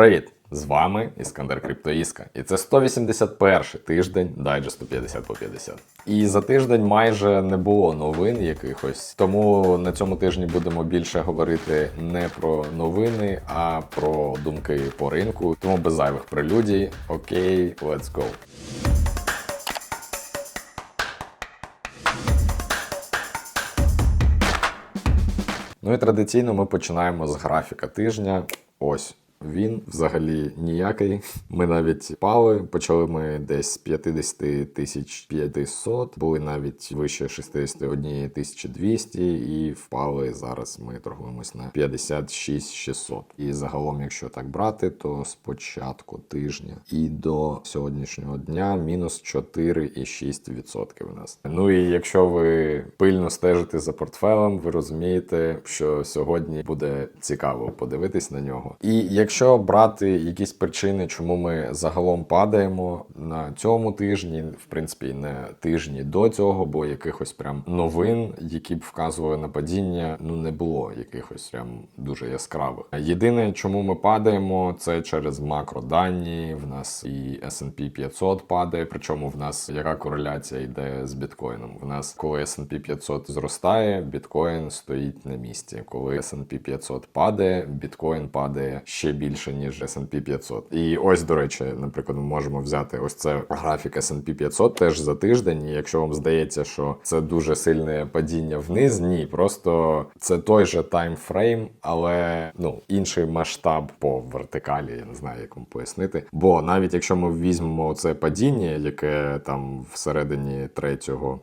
Привіт! З вами Іскандер Криптоїска. І це 181 тиждень дайджесту 50 по 50. І за тиждень майже не було новин якихось. Тому на цьому тижні будемо більше говорити не про новини, а про думки по ринку. Тому без зайвих прелюдій. Окей, let's go. Ну і традиційно ми починаємо з графіка тижня. Ось він взагалі ніякий. Ми навіть пали. Почали ми десь з 50 тисяч 500, були навіть вище 61 тисячі 200 і впали зараз. Ми торгуємось на 56 600. І загалом, якщо так брати, то з початку тижня і до сьогоднішнього дня мінус 4,6% у нас. Ну і якщо ви пильно стежите за портфелем, ви розумієте, що сьогодні буде цікаво подивитись на нього. І якщо брати якісь причини, чому ми загалом падаємо на цьому тижні, в принципі, не тижні до цього, бо якихось прям новин, які б вказували на падіння, ну не було якихось прям дуже яскравих. Єдине, чому ми падаємо, це через макродані. В нас і S&P 500 падає. Причому в нас яка кореляція йде з біткоїном? В нас, коли S&P 500 зростає, біткоін стоїть на місці. Коли S&P 500 падає, біткоін падає ще більше ніж S&P 500. І ось, до речі, наприклад, ми можемо взяти ось це графік S&P 500 теж за тиждень. І якщо вам здається, що це дуже сильне падіння вниз, ні, просто це той же таймфрейм, але ну інший масштаб по вертикалі. Я не знаю, як вам пояснити. Бо навіть якщо ми візьмемо це падіння, яке там всередині 3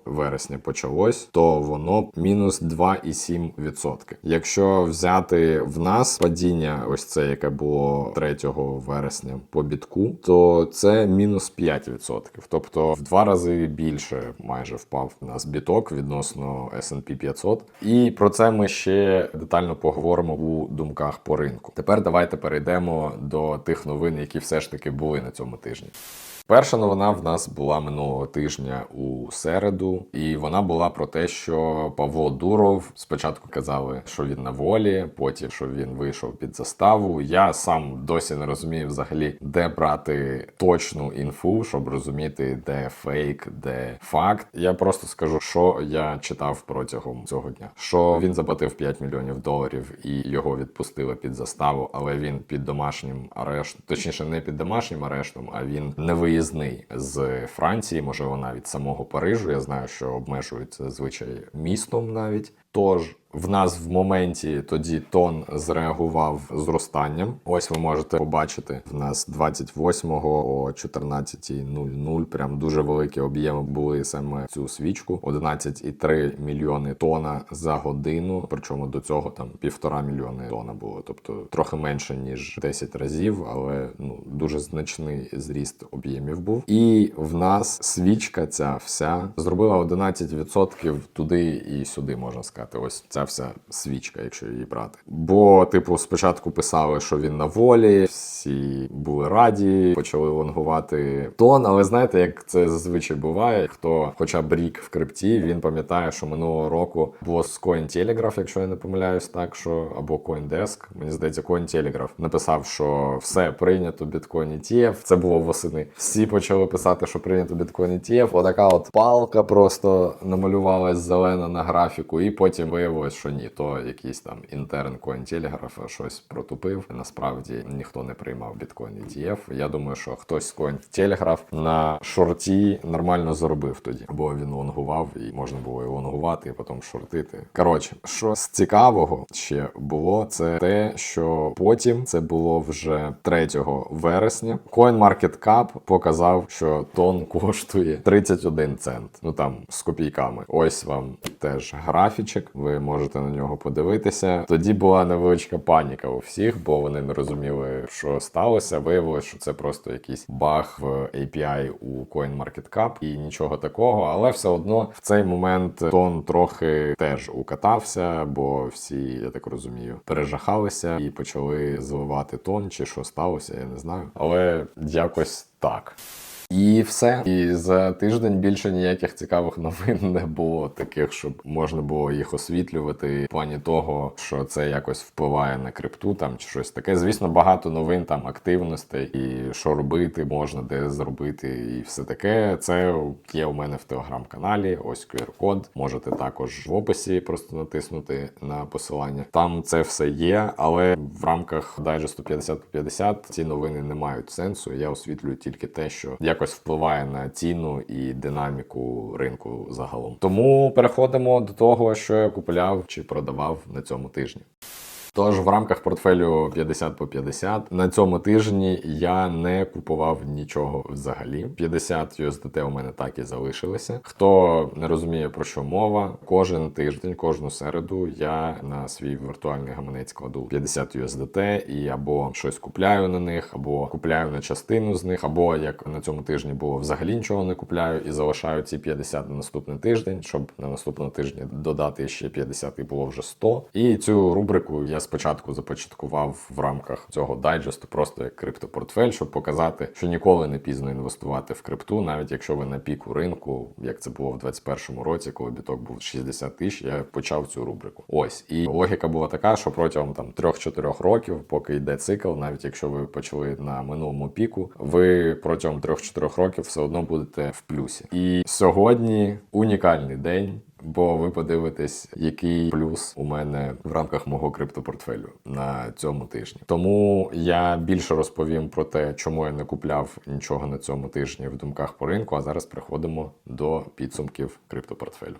вересня почалось, то воно мінус 2,7%. Якщо взяти в нас падіння, ось це яке було 3 вересня по бітку, то це мінус 5%. Тобто в два рази більше майже впав у нас біток відносно S&P 500. І про це ми ще детально поговоримо у думках по ринку. Тепер давайте перейдемо до тих новин, які все ж таки були на цьому тижні. Перша новина в нас була минулого тижня у середу, і вона була про те, що Павло Дуров спочатку казали, що він на волі, потім що він вийшов під заставу. Я сам досі не розумію взагалі, де брати точну інфу, щоб розуміти, де фейк, де факт. Я просто скажу, що я читав протягом цього дня. Що він заплатив 5 мільйонів доларів і його відпустили під заставу, але він під домашнім арештом, точніше, не під домашнім арештом, а він не виїзний з Франції, можливо, навіть самого Парижу. Я знаю, що обмежують звичай містом навіть. Тож в нас в моменті тоді тон зреагував зростанням. Ось ви можете побачити в нас 28-го о 14.00. Прям дуже великі об'єми були саме цю свічку. 11,3 мільйони тона за годину. Причому до цього там півтора мільйони тона було, тобто трохи менше ніж 10 разів, але ну дуже значний зріст об'ємів був. І в нас свічка ця вся зробила 11% туди і сюди, можна сказати. Ось ця вся свічка, якщо її брати. Бо, типу, спочатку писали, що він на волі, всі були раді, почали лонгувати тон. Але знаєте, як це зазвичай буває? Хто хоча б рік в крипті, він пам'ятає, що минулого року було з CoinTelegraph, якщо я не помиляюсь, так що або CoinDesk, мені здається, CoinTelegraph написав, що все прийнято біткоін ETF. Це було восени. Всі почали писати, що прийнято біткоін ETF. Отака от палка просто намалювалась зелена на графіку, і потім виявилось, що ні, то якийсь там інтерн CoinTelegraph щось протупив. Насправді ніхто не приймав біткоін ETF. Я думаю, що хтось з CoinTelegraph на шорті нормально заробив тоді, бо він лонгував і можна було і лонгувати, і потім шортити. Коротше, що з цікавого ще було, це те, що потім це було вже 3 вересня. CoinMarketCap показав, що тон коштує 31 цент. Ну там з копійками. Ось вам теж графічок. Ви можете на нього подивитися. Тоді була невеличка паніка у всіх, бо вони не розуміли, що сталося. Виявилось, що це просто якийсь баг в API у CoinMarketCap і нічого такого. Але все одно в цей момент тон трохи теж укатався, бо всі, я так розумію, пережахалися і почали зливати тон, чи що сталося, я не знаю. Але якось так. І все. І за тиждень більше ніяких цікавих новин не було таких, щоб можна було їх освітлювати в плані того, що це якось впливає на крипту там чи щось таке. Звісно, багато новин там активностей і що робити можна, де зробити, і все таке. Це є у мене в телеграм-каналі. Ось QR-код. Можете також в описі просто натиснути на посилання. Там це все є, але в рамках дайджесту 50 по 50 ці новини не мають сенсу. Я освітлюю тільки те, що якось впливає на ціну і динаміку ринку загалом. Тому переходимо до того, що я купував чи продавав на цьому тижні. Тож в рамках портфелю 50 по 50 на цьому тижні я не купував нічого взагалі. 50 USDT у мене так і залишилися. Хто не розуміє про що мова, кожен тиждень, кожну середу я на свій віртуальний гаманець кладу 50 USDT і або щось купляю на них, або купляю на частину з них, або як на цьому тижні було взагалі нічого не купляю і залишаю ці 50 на наступний тиждень, щоб на наступному тижні додати ще 50 і було вже 100. І цю рубрику я спочатку започаткував в рамках цього дайджесту, просто як криптопортфель, щоб показати, що ніколи не пізно інвестувати в крипту, навіть якщо ви на піку ринку, як це було в 2021 році, коли біток був 60 тисяч, я почав цю рубрику. Ось і логіка була така, що протягом там 3-4 років, поки йде цикл, навіть якщо ви почали на минулому піку, ви протягом 3-4 років все одно будете в плюсі. І сьогодні унікальний день. Бо ви подивитесь, який плюс у мене в рамках мого криптопортфелю на цьому тижні. Тому я більше розповім про те, чому я не купляв нічого на цьому тижні в думках по ринку. А зараз приходимо до підсумків криптопортфелю.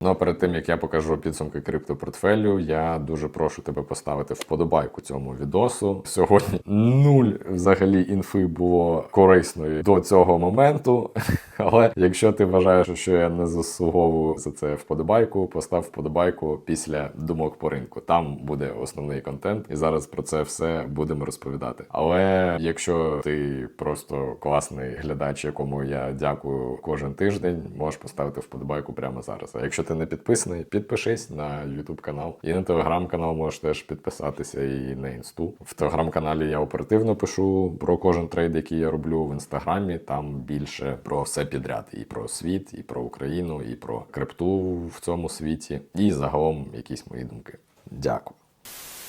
Ну а перед тим як я покажу підсумки криптопортфелю, я дуже прошу тебе поставити вподобайку цьому відосу. Сьогодні нуль взагалі інфи було корисної до цього моменту. Але якщо ти вважаєш, що я не заслуговую за це вподобайку, постав вподобайку після думок по ринку. Там буде основний контент, і зараз про це все будемо розповідати. Але якщо ти просто класний глядач, якому я дякую кожен тиждень, можеш поставити вподобайку прямо зараз. А якщо ти не підписаний, підпишись на YouTube канал і на телеграм-канал можеш теж підписатися і на інсту. В телеграм-каналі я оперативно пишу про кожен трейд, який я роблю в інстаграмі. Там більше про все підряд: і про світ, і про Україну, і про крипту в цьому світі, і загалом якісь мої думки. Дякую.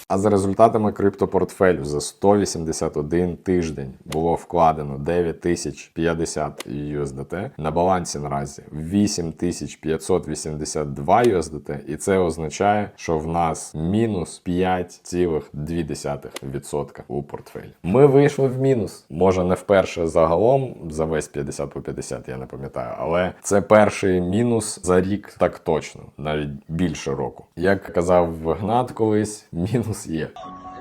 А за результатами криптопортфелю за 181 тиждень було вкладено 9050 USDT. На балансі наразі 8582 USDT. І це означає, що в нас мінус 5,2% у портфелі. Ми вийшли в мінус. Може не вперше загалом за весь 50 по 50, я не пам'ятаю, але це перший мінус за рік так точно, навіть більше року. Як казав Гнат колись, мінус є.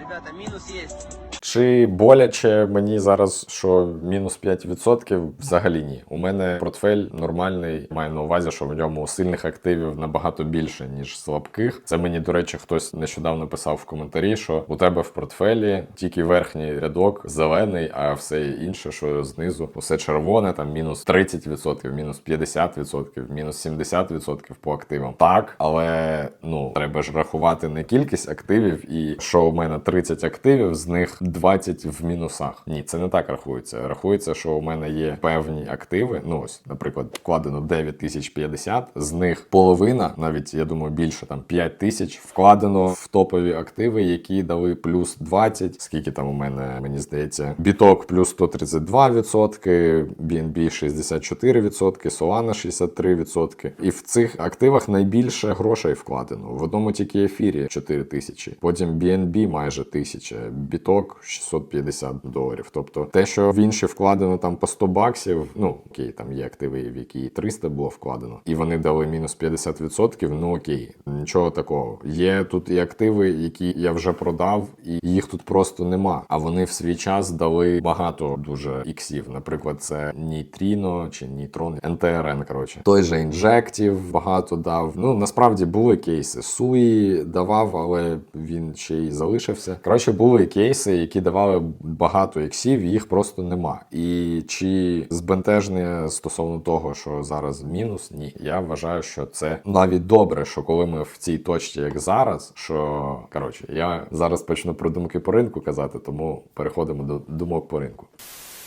Ребята, минус есть. Чи боляче мені зараз, що мінус 5%? Взагалі ні. У мене портфель нормальний. Маю на увазі, що в ньому сильних активів набагато більше, ніж слабких. Це мені, до речі, хтось нещодавно писав в коментарі, що у тебе в портфелі тільки верхній рядок зелений, а все інше, що знизу, усе червоне, там мінус 30%, мінус 50%, мінус 70% по активам. Так, але ну треба ж рахувати не кількість активів, і що у мене 30 активів, з них 20 в мінусах. Ні, це не так рахується. Рахується, що у мене є певні активи. Ну ось, наприклад, вкладено 9050, з них половина, навіть я думаю, більше там 5 тисяч вкладено в топові активи, які дали плюс 20. Скільки там у мене, мені здається, біток плюс 132%, BNB 64%, Solana 63%. І в цих активах найбільше грошей вкладено. В одному тільки ефірі 4 тисячі. Потім BNB майже 1000, біток 650 доларів. Тобто те, що в інші вкладено там по 100 баксів, ну окей, там є активи, в які 300 було вкладено, і вони дали мінус 50%, ну окей, нічого такого. Є тут і активи, які я вже продав, і їх тут просто нема. А вони в свій час дали багато дуже іксів. Наприклад, це Нітріно чи Нітрон, НТРН. Коротше, той же інжектів багато дав. Ну насправді були кейси. Суї давав, але він ще й залишився. Коротше, були кейси, які давали багато іксів, їх просто нема. І чи збентеження стосовно того, що зараз мінус, ні. Я вважаю, що це навіть добре, що коли ми в цій точці, як зараз, що коротше, я зараз почну про думки по ринку казати, тому переходимо до думок по ринку.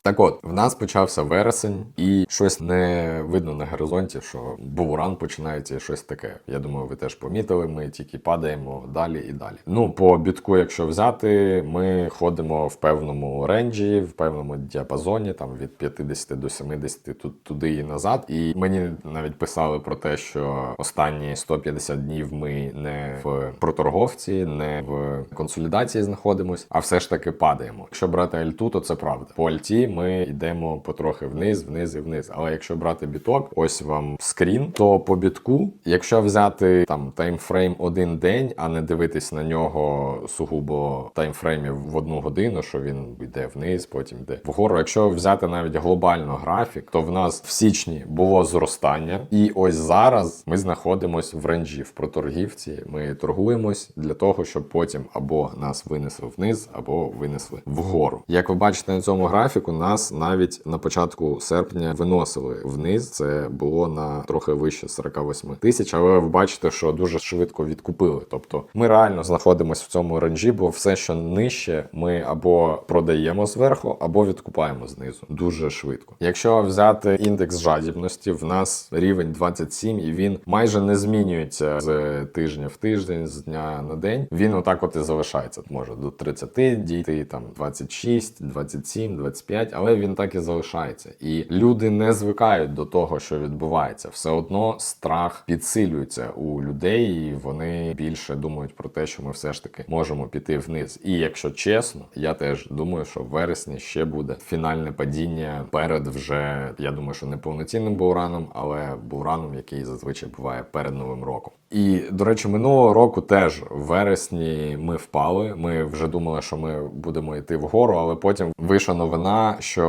Так от, в нас почався вересень, і щось не видно на горизонті, що буран починається і щось таке. Я думаю, ви теж помітили. Ми тільки падаємо далі і далі. Ну, по бітку, якщо взяти, ми ходимо в певному ренджі, в певному діапазоні, там від 50 до 70 тут туди і назад. І мені навіть писали про те, що останні 150 днів ми не в проторговці, не в консолідації знаходимось, а все ж таки падаємо. Якщо брати альту, то це правда. По альті ми йдемо потрохи вниз, вниз і вниз. Але якщо брати біток, ось вам скрін, то по бітку, якщо взяти там таймфрейм один день, а не дивитись на нього сугубо таймфреймів в одну годину, що він йде вниз, потім йде вгору. Якщо взяти навіть глобально графік, то в нас в січні було зростання, і ось зараз ми знаходимося в ренджі в проторгівці. Ми торгуємось для того, щоб потім або нас винесли вниз, або винесли вгору. Як ви бачите на цьому графіку, нас навіть на початку серпня виносили вниз. Це було на трохи вище 48 тисяч. Але ви бачите, що дуже швидко відкупили. Тобто ми реально знаходимося в цьому ренджі, бо все, що нижче, ми або продаємо зверху, або відкупаємо знизу. Дуже швидко. Якщо взяти індекс жадібності, в нас рівень 27, і він майже не змінюється з тижня в тиждень, з дня на день. Він отак от і залишається. Може до 30 дійти, там 26, 27, 25, але він так і залишається. І люди не звикають до того, що відбувається. Все одно страх підсилюється у людей, і вони більше думають про те, що ми все ж таки можемо піти вниз. І якщо чесно, я теж думаю, що в вересні ще буде фінальне падіння перед вже я думаю, що не повноцінним бураном, але бураном, який зазвичай буває перед новим роком. І до речі, минулого року теж в вересні ми впали. Ми вже думали, що ми будемо йти вгору, але потім вийшла новина, що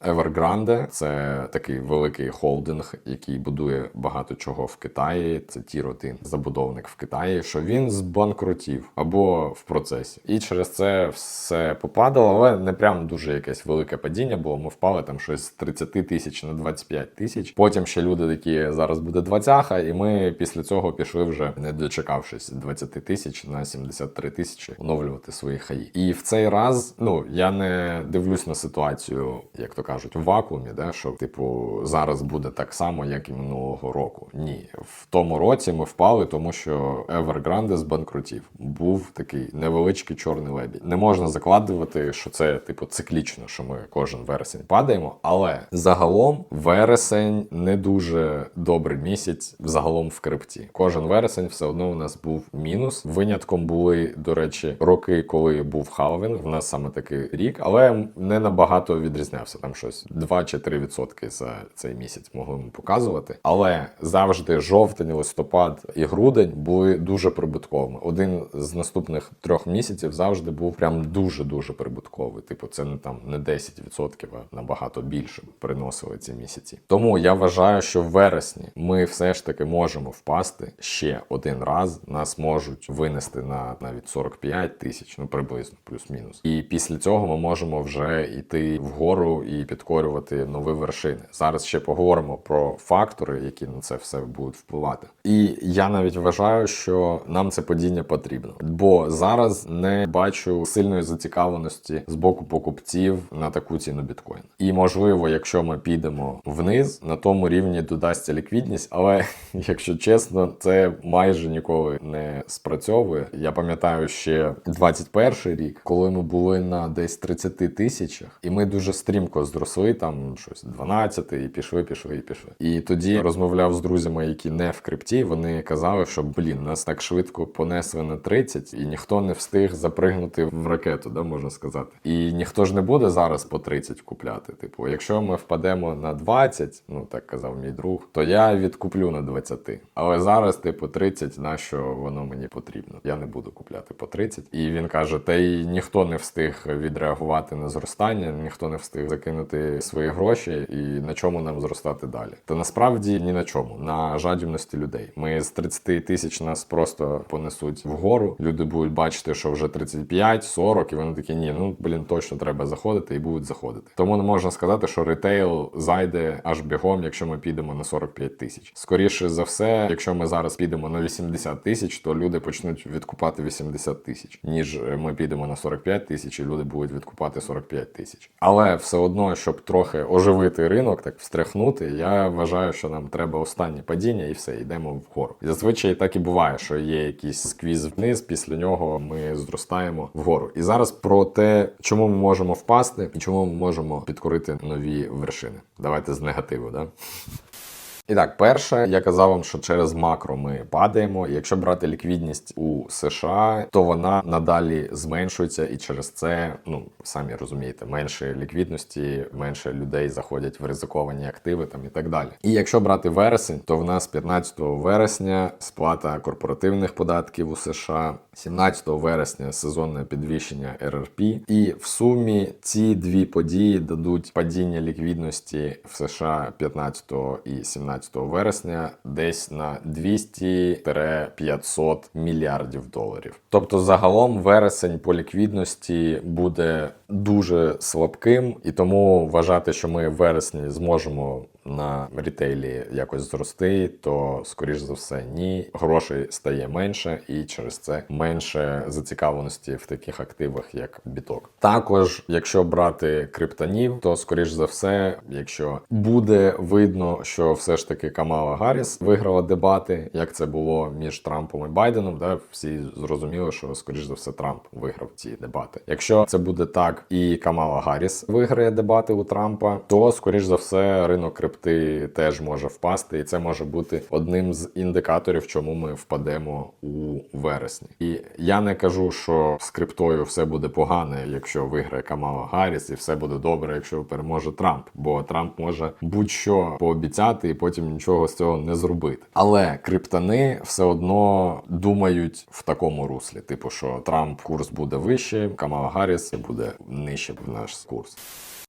Evergrande – це такий великий холдинг, який будує багато чого в Китаї. Це тір 1 забудовник в Китаї, що він збанкрутів або в процесі. І через це все попадало, але не прям дуже якесь велике падіння було. Ми впали там щось з 30 тисяч на 25 тисяч. Потім ще люди такі зараз буде 20 і ми після цього пішли вже не дочекавшись 20 тисяч на 73 тисячі оновлювати свої хаї. І в цей раз, ну я не дивлюсь на ситуацію, як то кажуть, в вакуумі, да, що типу зараз буде так само, як і минулого року. Ні, в тому році ми впали, тому що Evergrande збанкрутів. Був такий невеличкий чорний лебідь. Не можна закладувати, що це типу циклічно, що ми кожен вересень падаємо. Але загалом вересень не дуже добрий місяць загалом в крипті. Кожен вересень все одно у нас був мінус. Винятком були, до речі, роки, коли був халвінг. В нас саме такий рік, але не набагато відрізнявся. Там щось 2 чи 3 відсотки за цей місяць могли ми показувати. Але завжди жовтень, листопад і грудень були дуже прибутковими. Один з наступних трьох місяців завжди був прям дуже дуже прибутковий. Типу, це не там не 10%, а набагато більше приносили ці місяці. Тому я вважаю, що в вересні ми все ж таки можемо впасти ще один раз. Нас можуть винести на навіть 45 тисяч, ну приблизно, плюс-мінус. І після цього ми можемо вже йти вгору і підкорювати нові вершини. Зараз ще поговоримо про фактори, які на це все будуть впливати. І я навіть вважаю, що нам це падіння потрібно, бо зараз не бачу сильної зацікавленості з боку покупців на таку ціну біткоін. І можливо, якщо ми підемо вниз, на тому рівні додасться ліквідність, але якщо чесно, це майже ніколи не спрацьовує. Я пам'ятаю ще 21 рік, коли ми були на десь 30 тисячах, і ми дуже стрімко зросли там щось 12 і пішли, пішли і пішли. І тоді розмовляв з друзями, які не в крипті. Вони казали, що блін, нас так швидко понесли на 30, і ніхто не встиг запригнути в ракету, да можна сказати. І ніхто ж не буде зараз по 30 купляти. Типу, якщо ми впадемо на 20, ну так казав мій друг, то я відкуплю на 20. Але зараз, типу, 30, на що воно мені потрібно? Я не буду купляти по 30. І він каже: та й ніхто не встиг відреагувати на зростання, ніхто не встиг закинути свої гроші, і на чому нам зростати далі. Та насправді ні на чому, на жадібності людей. Ми з 30 тисяч нас просто понесуть вгору. Люди будуть бачити, що вже 35, 40, і вони такі, ні, ну блін, точно треба заходити і будуть заходити. Тому не можна сказати, що ретейл зайде аж бігом, якщо ми підемо на 45 тисяч. Скоріше за все, якщо ми зараз підемо. Підемо на 80 тисяч, то люди почнуть відкупати 80 тисяч, ніж ми підемо на 45 тисяч, і люди будуть відкупати 45 тисяч. Але все одно, щоб трохи оживити ринок, так встряхнути, я вважаю, що нам треба останнє падіння і все, йдемо вгору. Зазвичай так і буває, що є якийсь сквіз вниз, після нього ми зростаємо вгору. І зараз про те, чому ми можемо впасти і чому ми можемо підкорити нові вершини. Давайте з негативу, да? І так, перше, я казав вам, що через макро ми падаємо. І Якщо брати ліквідність у США, то вона надалі зменшується, і через це, ну самі розумієте, менше ліквідності, менше людей заходять в ризиковані активи там і так далі. І якщо брати вересень, то в нас 15 вересня сплата корпоративних податків у США, 17 вересня сезонне підвищення РРП. І в сумі ці дві події дадуть падіння ліквідності в США 15 і 17 вересня десь на 200-500 мільярдів доларів. Тобто, загалом вересень по ліквідності буде дуже слабким, і тому вважати, що ми в вересні зможемо на рітейлі якось зрости, то скоріш за все ні. Грошей стає менше, і через це менше зацікавленості в таких активах, як біток. Також, якщо брати криптонів, то скоріш за все, якщо буде видно, що все ж таки Камала Гарріс виграла дебати, як це було між Трампом і Байденом, да всі зрозуміли, що скоріш за все Трамп виграв ці дебати. Якщо це буде так, і Камала Гарріс виграє дебати у Трампа, то скоріш за все ринок крипти теж може впасти, і це може бути одним з індикаторів, чому ми впадемо у вересні. І я не кажу, що з криптою все буде погано, якщо виграє Камала Гарріс, і все буде добре, якщо переможе Трамп. Бо Трамп може будь-що пообіцяти і потім нічого з цього не зробити. Але криптани все одно думають в такому руслі: типу, що Трамп курс буде вище, Камала Гарріс буде нижче в наш курс.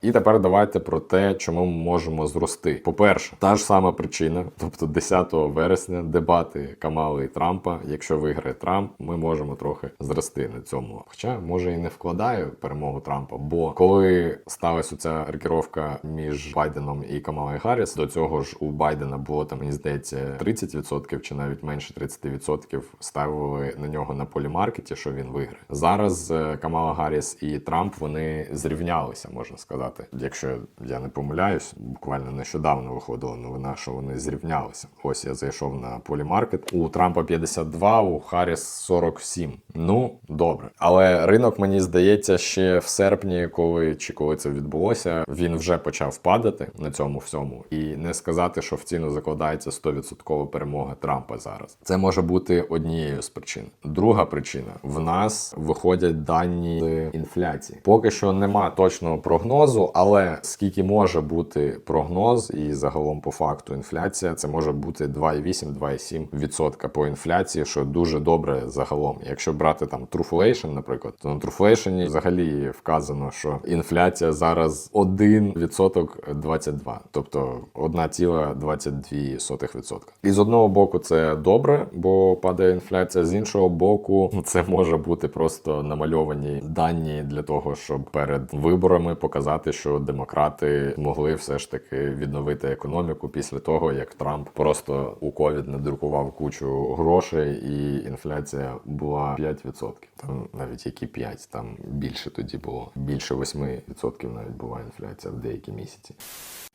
І тепер давайте про те, чому ми можемо зрости. По-перше, та ж сама причина, тобто 10 вересня, дебати Камали і Трампа. Якщо виграє Трамп, ми можемо трохи зрости на цьому. Хоча може і не вкладаю перемогу Трампа, бо коли сталася ця рокіровка між Байденом і Камалою Гарріс, до цього ж у Байдена було там, мені здається, 30% чи навіть менше 30% ставили на нього на полімаркеті, що він виграє. Зараз е, Камала Гарріс і Трамп вони зрівнялися, можна сказати. Якщо я не помиляюсь, буквально нещодавно виходила новина, що вони зрівнялися. Ось я зайшов на полімаркет. У Трампа 52, у Харріс 47. Ну добре, але ринок мені здається ще в серпні, коли чи коли це відбулося, він вже почав падати на цьому всьому, і не сказати, що в ціну закладається 100% перемога Трампа зараз. Це може бути однією з причин. Друга причина: в нас виходять дані з інфляції. Поки що нема точного прогнозу, але скільки може бути прогноз, і загалом по факту інфляція, це може бути 2,8-2,7% по інфляції, що дуже добре загалом. Якщо брати там Trueflation, наприклад, то на Trueflation взагалі вказано, що інфляція зараз 1% 22, тобто 1,22%. І з одного боку це добре, бо падає інфляція. З іншого боку, це може бути просто намальовані дані для того, щоб перед виборами показати, що демократи могли все ж таки відновити економіку після того, як Трамп просто у ковід надрукував кучу грошей, і інфляція була 5%. Там навіть які 5, там більше тоді було. Більше 8% навіть була інфляція в деякі місяці.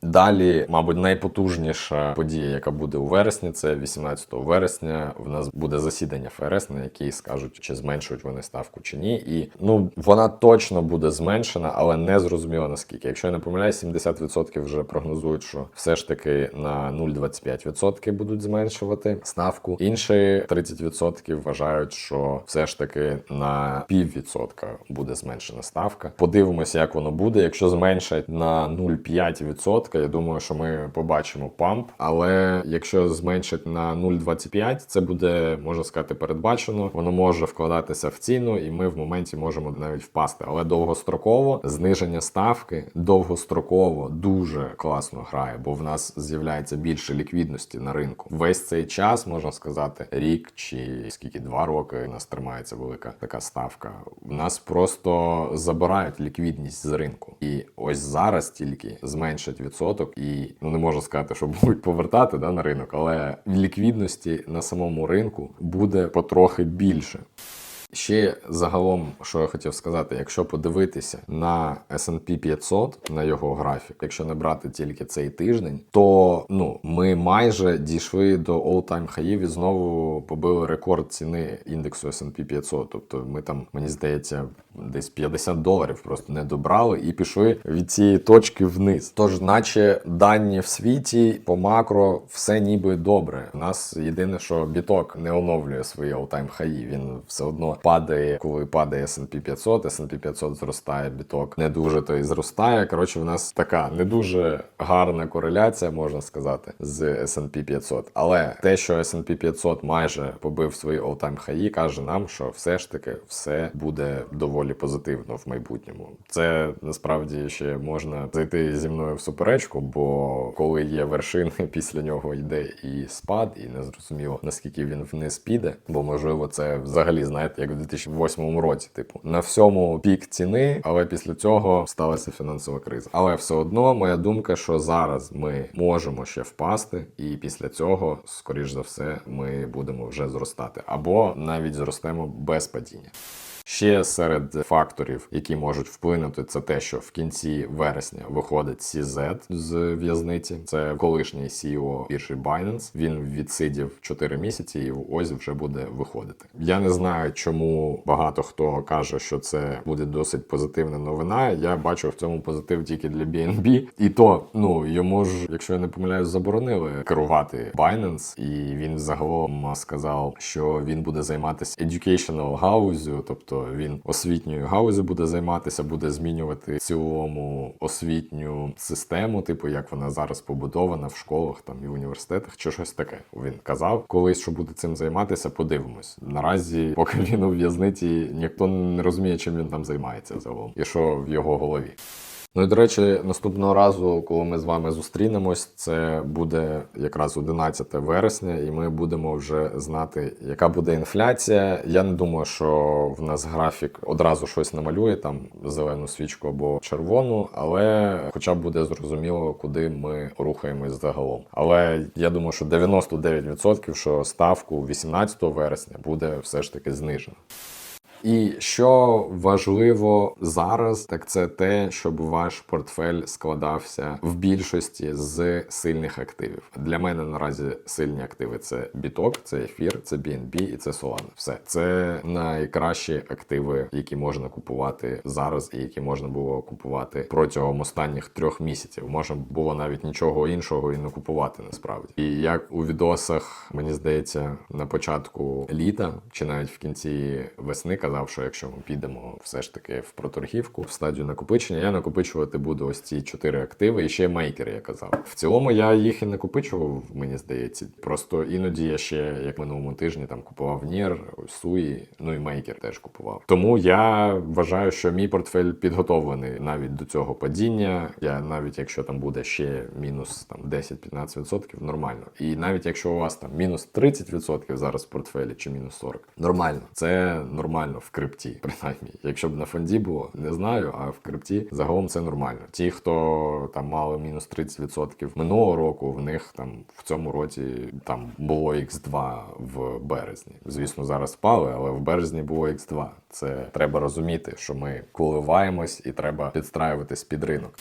Далі, мабуть, найпотужніша подія, яка буде у вересні, це 18 вересня. В нас буде засідання ФРС, на якій скажуть, чи зменшують вони ставку чи ні. І ну вона точно буде зменшена, але не зрозуміло наскільки. Якщо я не помиляюсь, 70% вже прогнозують, що все ж таки на 0,25% будуть зменшувати ставку. Інші 30% вважають, що все ж таки на піввідсотка буде зменшена ставка. Подивимося, як воно буде. Якщо зменшать на 0,5%, я думаю, що ми побачимо памп. Але якщо зменшать на 0,25, це буде можна сказати передбачено. Воно може вкладатися в ціну, і ми в моменті можемо навіть впасти. Але довгостроково зниження ставки. довгостроково дуже класно грає, бо в нас з'являється більше ліквідності на ринку. Весь цей час можна сказати, рік чи скільки два роки у нас тримається велика така ставка. В нас просто забирають ліквідність з ринку, і ось зараз тільки зменшать відсоток, і ну не можу сказати, що будуть повертати да, на ринок, але ліквідності на самому ринку буде потрохи більше. Ще загалом, що я хотів сказати, якщо подивитися на S&P 500, на його графік, якщо не брати тільки цей тиждень, то ну ми майже дійшли до all-time хаїв і знову побили рекорд ціни індексу S&P 500. Тобто ми там, мені здається, десь 50 доларів просто не добрали і пішли від цієї точки вниз. Тож, наче дані в світі по макро все ніби добре. У нас єдине, що біток не оновлює свої all-time хаї. Він все одно падає, коли падає S&P 500, S&P 500 зростає, біток не дуже то і зростає. Коротше, в нас така не дуже гарна кореляція, можна сказати, з S&P 500. Але те, що S&P 500 майже побив свої all-time хаї, каже нам, що все ж таки все буде доволі позитивно в майбутньому. Це насправді ще можна зайти зі мною в суперечку, бо коли є вершини, після нього йде і спад, і не зрозуміло наскільки він вниз піде. Бо можливо, це взагалі знаєте, як в 2008 році. Типу на всьому пік ціни, але після цього сталася фінансова криза. Але все одно моя думка, що зараз ми можемо ще впасти, і після цього, скоріш за все, ми будемо вже зростати, або навіть зростемо без падіння. Ще серед факторів, які можуть вплинути, це те, що в кінці вересня виходить CZ з в'язниці. Це колишній CEO біржі Binance. Він відсидів 4 місяці і ось вже буде виходити. Я не знаю, чому багато хто каже, що це буде досить позитивна новина. Я бачу в цьому позитив тільки для BNB. І то ну йому ж, якщо я не помиляюсь, заборонили керувати Binance, і він загалом сказав, що він буде займатися educational галузю, тобто він освітньою галузю буде займатися, буде змінювати цілому освітню систему, типу як вона зараз побудована в школах там і університетах, чи щось таке. Він казав колись, що буде цим займатися. Подивимось. Наразі, поки він у в'язниці, ніхто не розуміє, чим він там займається загалом, і що в його голові. Ну і до речі, наступного разу, коли ми з вами зустрінемось, це буде якраз 11 вересня, і ми будемо вже знати, яка буде інфляція. Я не думаю, що в нас графік одразу щось намалює, там зелену свічку або червону, але хоча б буде зрозуміло, куди ми рухаємось загалом. Але я думаю, що 99% що ставку 18 вересня буде все ж таки знижена. І що важливо зараз, так це те, щоб ваш портфель складався в більшості з сильних активів. Для мене наразі сильні активи це біток, це ефір, це BNB і це Solana. Все це найкращі активи, які можна купувати зараз, і які можна було купувати протягом останніх трьох місяців. Можна було навіть нічого іншого і не купувати насправді. І як у відосах, мені здається, на початку літа чи навіть в кінці весни казав, що якщо ми підемо все ж таки в проторгівку, в стадію накопичення, я накопичувати буду ось ці чотири активи і ще мейкери, я казав. В цілому я їх і накопичував, мені здається. Просто іноді я ще, як минулому тижні, там купував Нір, Суї, ну і мейкер теж купував. Тому я вважаю, що мій портфель підготовлений навіть до цього падіння. Я навіть якщо там буде ще мінус там 10-15%, нормально. І навіть якщо у вас там мінус 30% зараз в портфелі чи мінус 40, нормально. Це нормально в крипті, принаймні. Якщо б на фонді було, не знаю, а в крипті загалом це нормально. Ті, хто там мали мінус 30% минулого року, в них там в цьому році там було X2 в березні. Звісно, зараз впали, але в березні було X2. Це треба розуміти, що ми коливаємось і треба підстраюватись під ринок.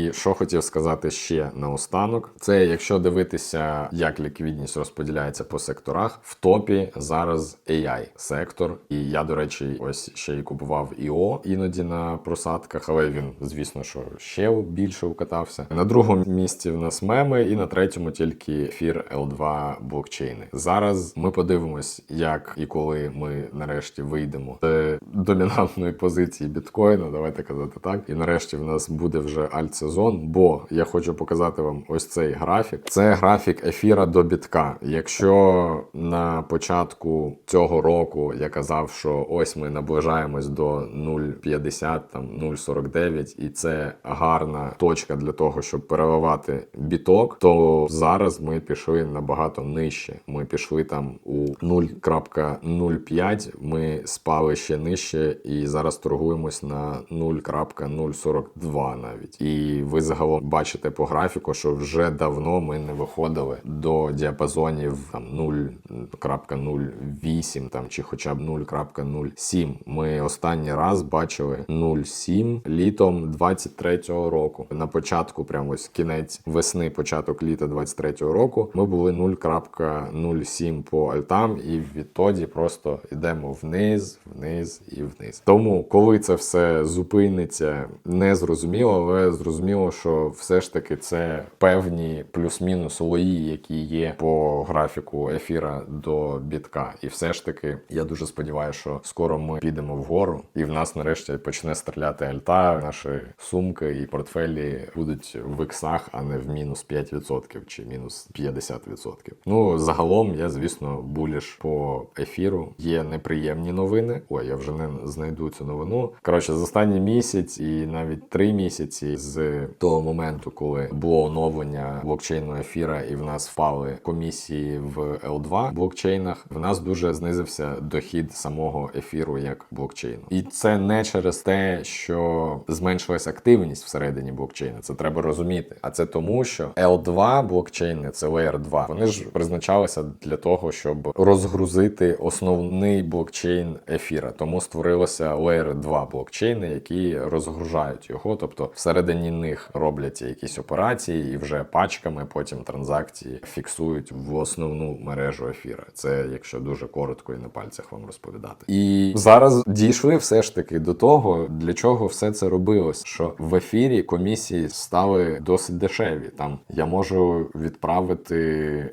І що хотів сказати ще наостанок, це якщо дивитися, як ліквідність розподіляється по секторах, в топі зараз AI сектор. І я, до речі, ось ще й купував IO іноді на просадках, але він, звісно, що ще більше укатався. На другому місці в нас меми, і на третьому тільки ефір L2 блокчейни. Зараз ми подивимось, як і коли ми нарешті вийдемо з домінантної позиції біткоїна, давайте казати так. І нарешті в нас буде вже альтсезон сезон, бо я хочу показати вам ось цей графік. Це графік ефіра до бітка. Якщо на початку цього року я казав, що ось ми наближаємось до 0,50, там 0,49, і це гарна точка для того, щоб переливати біток, то зараз ми пішли набагато нижче. Ми пішли там у 0,05, ми спали ще нижче, і зараз торгуємось на 0,042 навіть. І ви загалом бачите по графіку, що вже давно ми не виходили до діапазонів там 0,08 там чи хоча б 0,07. Ми останній раз бачили 0,7 літом 23-го року. На початку, прямо ось кінець весни, початок літа 23-го року, ми були 0,07 по альтам, і відтоді просто йдемо вниз, вниз і вниз. Тому, коли це все зупиниться, не зрозуміло, але зрозуміло, що все ж таки це певні плюс-мінус лої, які є по графіку ефіра до бітка. І все ж таки, я дуже сподіваюся, що скоро ми підемо вгору, і в нас нарешті почне стріляти альта. Наші сумки і портфелі будуть в іксах, а не в мінус 5% чи мінус 50%. Ну загалом я, звісно, буліш по ефіру. Є неприємні новини. Ой, я вже не знайду цю новину. Коротше, за останній місяць і навіть три місяці з того моменту, коли було оновлення блокчейну ефіра, і в нас впали комісії в L2 блокчейнах. В нас дуже знизився дохід самого ефіру як блокчейну, і це не через те, що зменшилась активність всередині блокчейну. Це треба розуміти. А це тому, що L2 блокчейни, це Layer 2, вони ж призначалися для того, щоб розгрузити основний блокчейн ефіра. Тому створилося Layer 2 блокчейни, які розгружають його, тобто всередині них роблять якісь операції і вже пачками потім транзакції фіксують в основну мережу ефіра. Це якщо дуже коротко і на пальцях вам розповідати. І зараз дійшли все ж таки до того, для чого все це робилось. Що в ефірі комісії стали досить дешеві. Там я можу відправити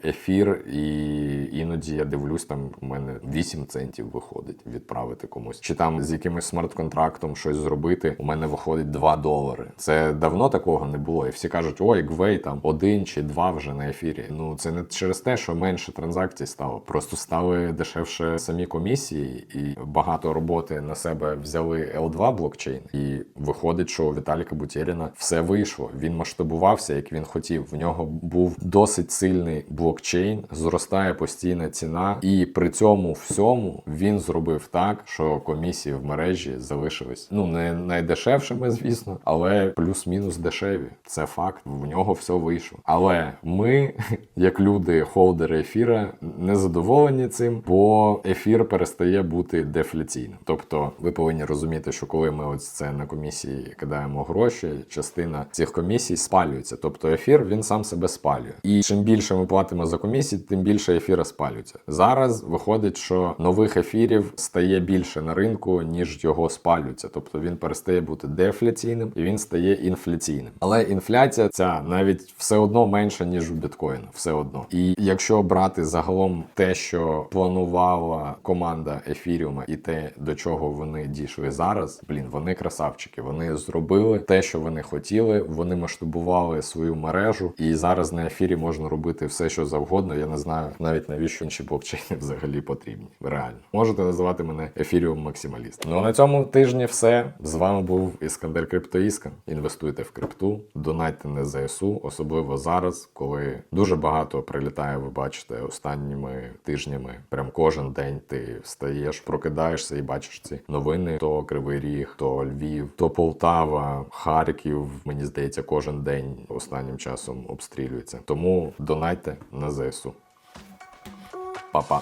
ефір, і іноді я дивлюсь, там у мене 8 центів виходить відправити комусь, чи там з якимось смарт-контрактом щось зробити. У мене виходить 2 долари. Це давно такого не було. І всі кажуть, ой, Гвей там один чи два вже на ефірі. Ну це не через те, що менше транзакцій стало. Просто стали дешевше самі комісії, і багато роботи на себе взяли L2 блокчейн. І виходить, що у Віталіка Бутеріна все вийшло. Він масштабувався, як він хотів. В нього був досить сильний блокчейн, зростає постійна ціна, і при цьому всьому він зробив так, що комісії в мережі залишились ну не найдешевшими, звісно, але плюс-мінус дешеві. Це факт. В нього все вийшло. Але ми, як люди, холдери ефіра, не задоволені цим, бо ефір перестає бути дефляційним. Тобто, ви повинні розуміти, що коли ми ось це на комісії кидаємо гроші, частина цих комісій спалюється. Тобто ефір він сам себе спалює. І чим більше ми платимо за комісії, тим більше ефіра спалюється. Зараз виходить, що нових ефірів стає більше на ринку, ніж його спалюється. Тобто він перестає бути дефляційним і він стає інфляційним. Але інфляція ця навіть все одно менша, ніж у біткоїна. Все одно. І якщо брати загалом те, що планувала команда ефіріума, і те, до чого вони дійшли зараз, блін, вони красавчики. Вони зробили те, що вони хотіли. Вони масштабували свою мережу, і зараз на ефірі можна робити все, що завгодно. Я не знаю навіть навіщо інші блокчейни взагалі потрібні. Реально можете називати мене ефіріум максималіст. Ну а на цьому тижні все з вами був Іскандер Криптоіскан. Інвестуйте в крипту, донайте на ЗСУ, особливо зараз, коли дуже багато прилітає. Ви бачите останніми тижнями. Прям кожен день ти встаєш, прокидаєшся і бачиш ці новини. То Кривий Ріг, то Львів, то Полтава, Харків. Мені здається, кожен день останнім часом обстрілюється. Тому донайте на ЗСУ. Па-па.